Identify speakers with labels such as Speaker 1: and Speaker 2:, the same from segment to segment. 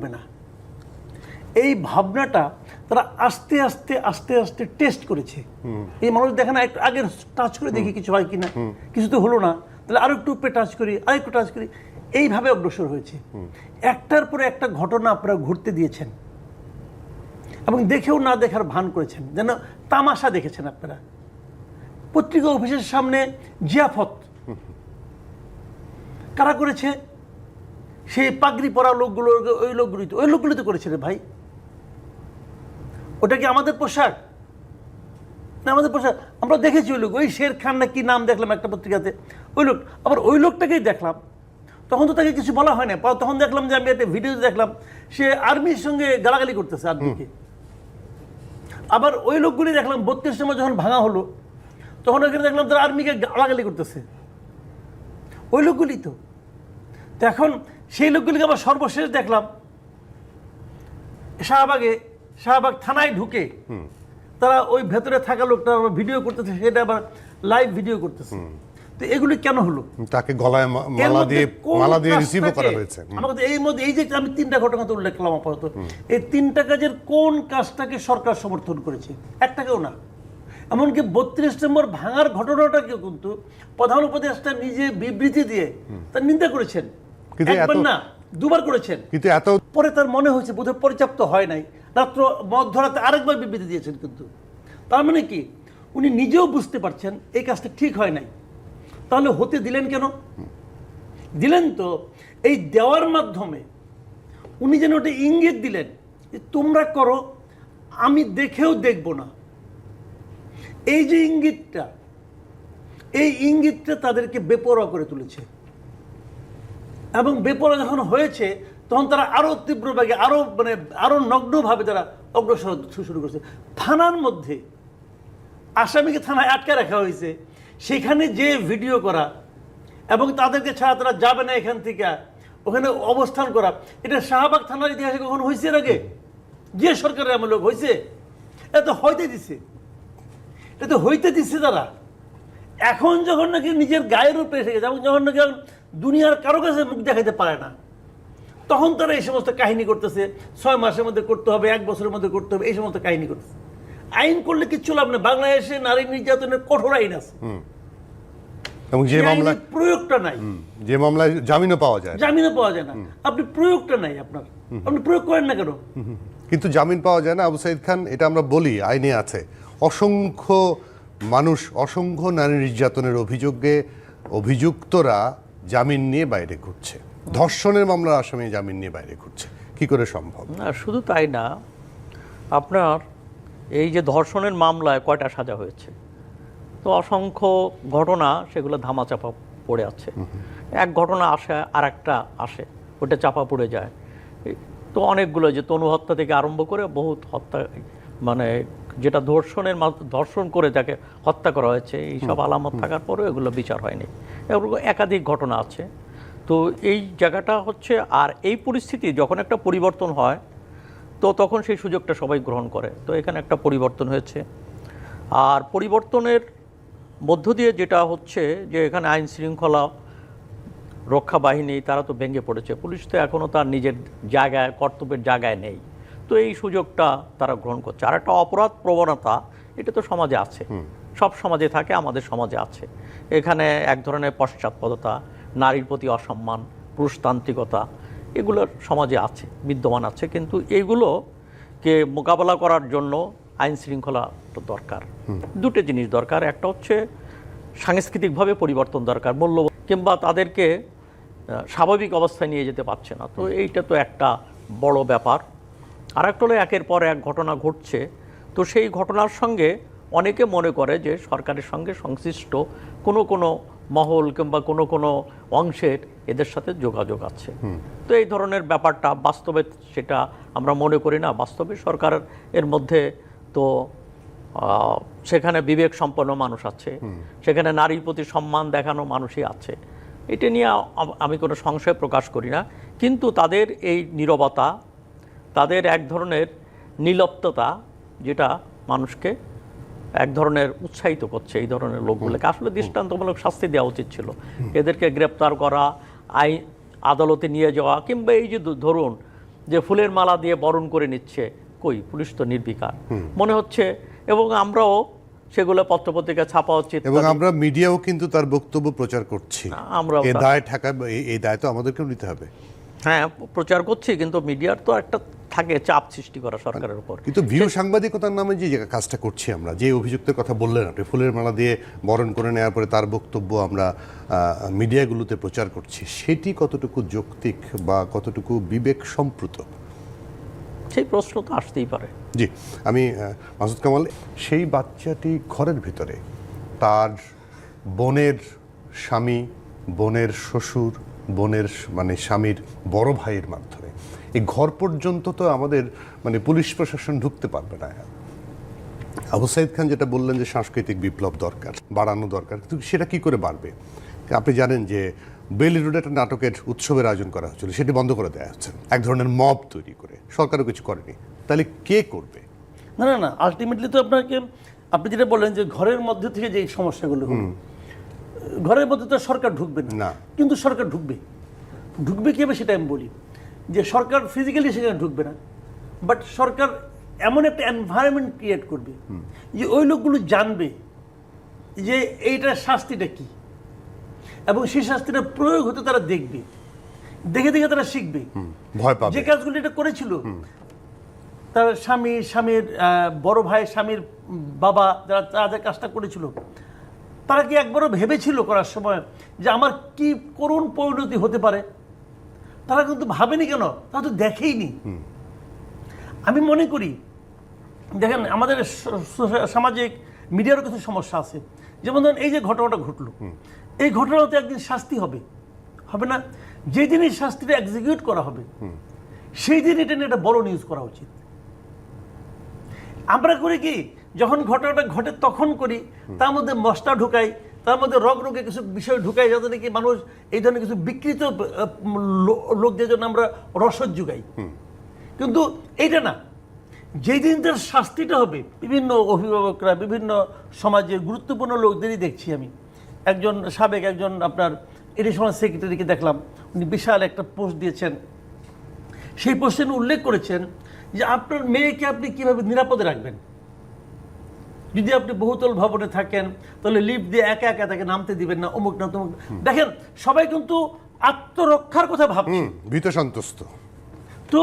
Speaker 1: করবে না। এই ভাবনাটা তারা আস্তে আস্তে আস্তে আস্তে টেস্ট করেছে। এই মানুষ দেখে না একটু আগে টাচ করে দেখি কিছু হয় কিনা। কিছু তো হলো না। তাহলে আরও একটু উপরে টাচ করি আর একটু টাচ করি। এইভাবে অগ্রসর হয়েছে। একটার পরে একটা ঘটনা আপনারা ঘুরতে দিয়েছেন। এবং দেখেও না দেখার ভান করেছেন। যেন তামাশা দেখেছেন আপনারা। পত্রিকা অফিসের সামনে জিয়াফত। কারা করেছে? সেই পাগড়ি পরা লোকগুলো, ওই লোকগুলি ওই লোকগুলি তো করেছে রে ভাই। ওটা কি আমাদের পোশাক? না, আমাদের পোশাক। আমরা দেখেছি ওই লোক, ওই শের খান না কি নাম দেখলাম একটা পত্রিকাতে। ওই লোক, আবার ওই লোকটাকেই দেখলাম। তখন তো তাকে কিছু বলা হয় না তখন দেখলাম যে আমি একটা ভিডিও দেখলাম, সে আর্মির সঙ্গে গালাগালি করতেছে আর্মিকে। আবার ওই লোকগুলি দেখলাম, বত্রিশ সময় যখন ভাঙা হলো, তখন ওখানে দেখলাম তারা আর্মিকে গালাগালি করতেছে। ওই লোকগুলি তো এখন সেই লোকগুলিকে আবার সর্বশেষ দেখলাম। শাহবাগে শাহবাগ থানায় ঢুকে তারা ওই ভেতরে থাকা লোকটা আবার ভিডিও করতেছে সেটা আবার লাইভ ভিডিও করতেছে। তো এগুলি কেন হলো?
Speaker 2: তাকে গলায় মালা দিয়ে মালা দিয়ে
Speaker 1: কাজটাকে-
Speaker 2: করা হয়েছে?
Speaker 1: এই মধ্যে এই যে আমি তিনটা ঘটনা তো উল্লেখ করলাম আপাতত। এই তিনটা কাজের কোন কাজটাকে সরকার সমর্থন করেছে? একটাকেও না। এমনকি বত্রিশ নম্বর ভাঙার ঘটনাটাকে কিন্তু প্রধান উপদেষ্টা নিজে বিবৃতি দিয়ে তার নিন্দা করেছেন।
Speaker 2: কিন্তু
Speaker 1: একবার না দুবার করেছেন।
Speaker 2: কিন্তু এত
Speaker 1: পরে তার মনে হয়েছে বোধহয় পর্যাপ্ত হয় নাই। রাত্র মদ ধরাতে আরেকবার বিবৃতি দিয়েছেন কিন্তু। তার মানে কি? উনি নিজেও বুঝতে পারছেন এই কাজটা ঠিক হয় নাই। তাহলে হতে দিলেন কেন? দিলেন তো এই দেওয়ার মাধ্যমে উনি যেন ওটা ইঙ্গিত দিলেন যে তোমরা করো আমি দেখেও দেখব না। এই যে ইঙ্গিতটা এই ইঙ্গিতটা তাদেরকে বেপরোয়া করে তুলেছে। এবং বেপরোয়া যখন হয়েছে, তখন তারা আরও তীব্রভাবে আরও মানে আরও নগ্নভাবে তারা অগ্রসর শুরু করছে। থানার মধ্যে, আসামিকে থানায় আটকে রাখা হয়েছে। সেখানে যে ভিডিও করা এবং তাদেরকে ছাড়া তারা যাবে না এখান থেকে, ওখানে অবস্থান করা, এটা শাহবাগ থানার ইতিহাসে কখনো হয়েছে আগে? যে সরকারের আমার লোক হয়েছে? এটা তো হইতে দিছে। এটা তো হইতে দিচ্ছে তারা। এখন যখন নাকি নিজের গায়ের উপরে এসে গেছে, এবং যখন নাকি দুনিয়ার কারও কাছে মুখ দেখাইতে পারে না। তখন তারা এই সমস্ত কাহিনী করতেছে ছয় মাসের মধ্যে করতে হবে এক বছরের মধ্যে করতে হবে এই সমস্ত কাহিনী করতেছে। আইন করলে কিচ্ছু লাভ নেই বাংলাদেশে নারী নির্যাতনের কঠোর আইন আছে।
Speaker 2: এবং যে মামলা
Speaker 1: প্রয়োগটা নাই।
Speaker 2: যে মামলায় জামিনও পাওয়া যায়
Speaker 1: জামিনও পাওয়া যায় না। আপনি প্রয়োগটা নাই আপনার। আপনি প্রয়োগ করেন না কেন?
Speaker 2: কিন্তু জামিন পাওয়া যায় না আবু সাইদ খান এটা আমরা বলি আইনে আছে। অসংখ্য মানুষ অসংখ্য নারী নির্যাতনের অভিযোগে অভিযুক্তরা জামিন নিয়ে বাইরে ঘুরছে। ধর্ষণের মামলার আসামি জামিন নিয়ে বাইরে ঘুরছে। কি করে সম্ভব?
Speaker 3: না শুধু তাই না আপনার এই যে ধর্ষণের মামলায় কয়টা সাজা হয়েছে তো অসংখ্য ঘটনা সেগুলো ধামাচাপা পড়ে আছে। এক ঘটনা আসে আর একটা আসে ওটা চাপা পড়ে যায়। তো অনেকগুলো যে তনু হত্যা থেকে আরম্ভ করে বহুত হত্যা মানে যেটা ধর্ষণের ধর্ষণ করে যাকে হত্যা করা হয়েছে এইসব আলামত থাকার পরেও এগুলো বিচার হয়নি। এগুলো একাধিক ঘটনা আছে। তো এই জায়গাটা হচ্ছে আর এই পরিস্থিতি যখন একটা পরিবর্তন হয় তো তখন সেই সুযোগটা সবাই গ্রহণ করে। তো এখানে একটা পরিবর্তন হয়েছে। আর পরিবর্তনের মধ্য দিয়ে যেটা হচ্ছে যে এখানে আইন শৃঙ্খলা রক্ষা বাহিনী তারা তো ভেঙে পড়েছে। পুলিশ তো এখনও তার নিজের জায়গায় কর্তব্যের জায়গায় নেই। তো এই সুযোগটা তারা গ্রহণ করছে। আর একটা অপরাধ প্রবণতা এটা তো সমাজে আছে। সব সমাজে থাকে আমাদের সমাজে আছে। এখানে এক ধরনের পশ্চাৎপদতা নারীর প্রতি অসম্মান পুরুষতান্ত্রিকতা এগুলো সমাজে আছে বিদ্যমান আছে। কিন্তু এইগুলোকে মোকাবেলা করার জন্য আইন শৃঙ্খলা তো দরকার। দুটো জিনিস দরকার। একটা হচ্ছে সাংস্কৃতিকভাবে পরিবর্তন দরকার মূল্য কিংবা তাদেরকে স্বাভাবিক অবস্থায় নিয়ে যেতে পারছে না। তো এইটা তো একটা বড় ব্যাপার। আর একটা হলো একের পর এক ঘটনা ঘটছে। তো সেই ঘটনার সঙ্গে অনেকে মনে করে যে সরকারের সঙ্গে সংশ্লিষ্ট কোনো কোনো মহল কিংবা কোনো কোনো অংশের এদের সাথে যোগাযোগ আছে। তো এই ধরনের ব্যাপারটা বাস্তবে সেটা আমরা মনে করি না। বাস্তবে সরকার এর মধ্যে তো সেখানে বিবেক সম্পন্ন মানুষ আছে। সেখানে নারীর প্রতি সম্মান দেখানো মানুষই আছে। এটা নিয়ে আমি কোনো সংশয় প্রকাশ করি না। কিন্তু তাদের এই নীরবতা তাদের এক ধরনের নিলপ্ততা যেটা মানুষকে এক ধরনের উৎসাহিত করছে এই ধরনের লোকগুলোকে। আসলে দৃষ্টান্তমূলক শাস্তি দেওয়া উচিত ছিল। এদেরকে গ্রেপ্তার করা আইন আদালতে নিয়ে যাওয়া কিংবা এই যে ধরুন যে ফুলের মালা দিয়ে বরণ করে নিচ্ছে কই পুলিশ তো নির্বিকার। মনে হচ্ছে এবং আমরাও সেগুলো পত্রপত্রিকা ছাপা উচিত
Speaker 2: এবং আমরা মিডিয়াও কিন্তু তার বক্তব্য প্রচার করছি।
Speaker 3: আমরাও
Speaker 2: এ
Speaker 3: তা-
Speaker 2: দায় ঠাকা এই- এই দায় তো আমাদেরকেও নিতে হবে।
Speaker 3: হ্যাঁ প্রচার করছি কিন্তু মিডিয়ার তো একটা থাকে চাপ সৃষ্টি করা সরকারের উপর।
Speaker 2: কিন্তু ভিউ সাংবাদিকতার নামে যে কাজটা করছি আমরা যে অভিযুক্তের কথা বললেন আপনি ফুলের মালা দিয়ে বরণ করে নেওয়ার পরে তার বক্তব্য আমরা মিডিয়াগুলোতে প্রচার করছি সেটি কতটুকু যৌক্তিক বা কতটুকু বিবেক সম্প্রত?
Speaker 3: সেই প্রশ্ন তো আসতেই পারে।
Speaker 2: জি আমি মাসুদ কামাল সেই বাচ্চাটি ঘরের ভিতরে তার বোনের স্বামী বোনের শ্বশুর বোনের মানে স্বামীর বড় ভাইয়ের মাধ্যমে। এই ঘর পর্যন্ত তো আমাদের মানে পুলিশ প্রশাসন ঢুকতে পারবে না। আবু সাইদ খান যেটা বললেন যে সাংস্কৃতিক বিপ্লব দরকার বাড়ানো দরকার কিন্তু সেটা কি করে বাড়বে? আপনি জানেন যে বেলি রোডে একটা নাটকের উৎসবের আয়োজন করা হচ্ছিল সেটি বন্ধ করে দেওয়া হচ্ছে। এক ধরনের মব তৈরি করে সরকারও কিছু করেনি। তাহলে কে করবে?
Speaker 1: না না না আলটিমেটলি তো আপনাকে আপনি যেটা বললেন যে ঘরের মধ্যে থেকে যে সমস্যাগুলো ঘরের মধ্যে তো সরকার ঢুকবে না। কিন্তু সরকার ঢুকবে। ঢুকবে কীভাবে সেটা আমি বলি। যে সরকার ফিজিক্যালি সেখানে ঢুকবে না। বাট সরকার এমন একটা এনভায়রনমেন্ট ক্রিয়েট করবে যে ওই লোকগুলো জানবে যে এইটার শাস্তিটা কি। এবং সেই শাস্তিটা প্রয়োগ হতে তারা দেখবে। দেখে দেখে তারা শিখবে।
Speaker 2: ভয় পাবে।
Speaker 1: যে কাজগুলো এটা করেছিল তার স্বামী স্বামীর বড় ভাই স্বামীর বাবা যারা তাদের কাজটা করেছিল তারা কি একবারও ভেবেছিল করার সময় যে আমার কি করুণ পরিণতি হতে পারে? তারা কিন্তু ভাবেনি কেন? তারা তো দেখেইনি। আমি মনে করি দেখেন আমাদের সামাজিক মিডিয়ারও কিছু সমস্যা আছে। যেমন ধরেন এই যে ঘটনাটা ঘটলো এই ঘটনাতে একদিন শাস্তি হবে। হবে না? যে দিনই শাস্তিটা এক্সিকিউট করা হবে সেই দিন এটা নিয়ে একটা বড় নিউজ করা উচিত। আমরা করি কি যখন ঘটনাটা ঘটে তখন করি, তার মধ্যে মশলা ঢুকাই, তার মধ্যে রগ রোগে কিছু বিষয় ঢুকাই, যাতে নাকি মানুষ এই ধরনের কিছু বিকৃত লোকদের জন্য আমরা রসদ যোগাই। কিন্তু এইটা না, যেই দিন তার শাস্তিটা হবে, বিভিন্ন অভিভাবকরা, বিভিন্ন সমাজের গুরুত্বপূর্ণ লোকদেরই দেখছি আমি। একজন সাবেক একজন আপনার এডিশনাল সেক্রেটারিকে দেখলাম, উনি বিশাল একটা পোস্ট দিয়েছেন। সেই পোস্টে উল্লেখ করেছেন যে আপনার মেয়েকে আপনি কীভাবে নিরাপদে রাখবেন? যদি আপনি বহুতল ভবনে থাকেন তাহলে লিফট দিয়ে একা একা তাকে নামতে দিবেন না অমুক না তমুক। দেখেন সবাই কিন্তু আত্মরক্ষার কথা ভাবছে।
Speaker 2: ভীত সন্তুষ্ট।
Speaker 1: তো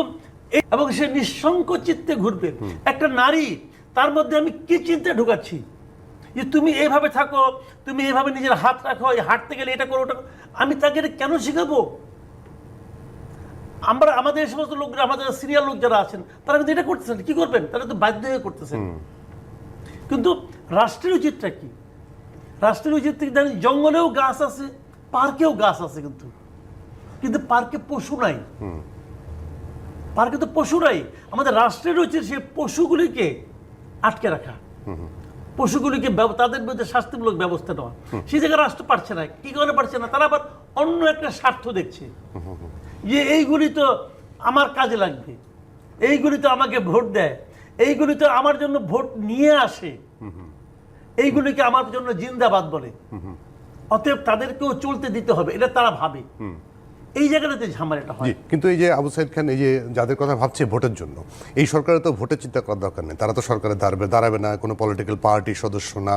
Speaker 1: এবং সে নিঃসংক চিত্তে ঘুরবে। একটা নারী তার মধ্যে আমি কি চিন্তা ঢুকাচ্ছি? যে তুমি এইভাবে থাকো তুমি এইভাবে নিজের হাত রাখো এই হাঁটতে গেলে এটা করো ওটা আমি তাকে এটা কেন শিখাবো? আমরা আমাদের এই সমস্ত লোকরা আমাদের সিনিয়র লোক যারা আছেন তারা কিন্তু এটা করতেছেন কি করবেন? তারা তো বাধ্য হয়ে করতেছেন। কিন্তু রাষ্ট্রের উচিতটা কি? রাষ্ট্রের উচিত থেকে জানি জঙ্গলেও গাছ আছে পার্কেও গাছ আছে কিন্তু। কিন্তু পার্কে পশু নাই। পার্কে তো পশু নাই। আমাদের রাষ্ট্রের উচিত সেই পশুগুলিকে আটকে রাখা। পশুগুলিকে তাদের বিরুদ্ধে শাস্তিমূলক ব্যবস্থা নেওয়া। সেই জায়গায় রাষ্ট্র পারছে না। কি কারণে পারছে না? তারা আবার অন্য একটা স্বার্থ দেখছে। যে এইগুলি তো আমার কাজে লাগবে। এইগুলি তো আমাকে ভোট দেয়। এইগুলি তো আমার জন্য ভোট নিয়ে আসে। এইগুলিকে আমার জন্য জিন্দাবাদ বলে। অতএব তাদেরকেও চলতে দিতে হবে এটা তারা ভাবে। এই জায়গাটাতে ঝামেলাটা হয়।
Speaker 2: কিন্তু এই যে আবু সাইদ খান এই যে যাদের কথা ভাবছে ভোটের জন্য এই সরকারের তো ভোটের চিন্তা করার দরকার নেই। তারা তো সরকারে দাঁড়াবে দাঁড়াবে না কোনো পলিটিক্যাল পার্টির সদস্য না।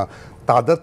Speaker 2: তাদের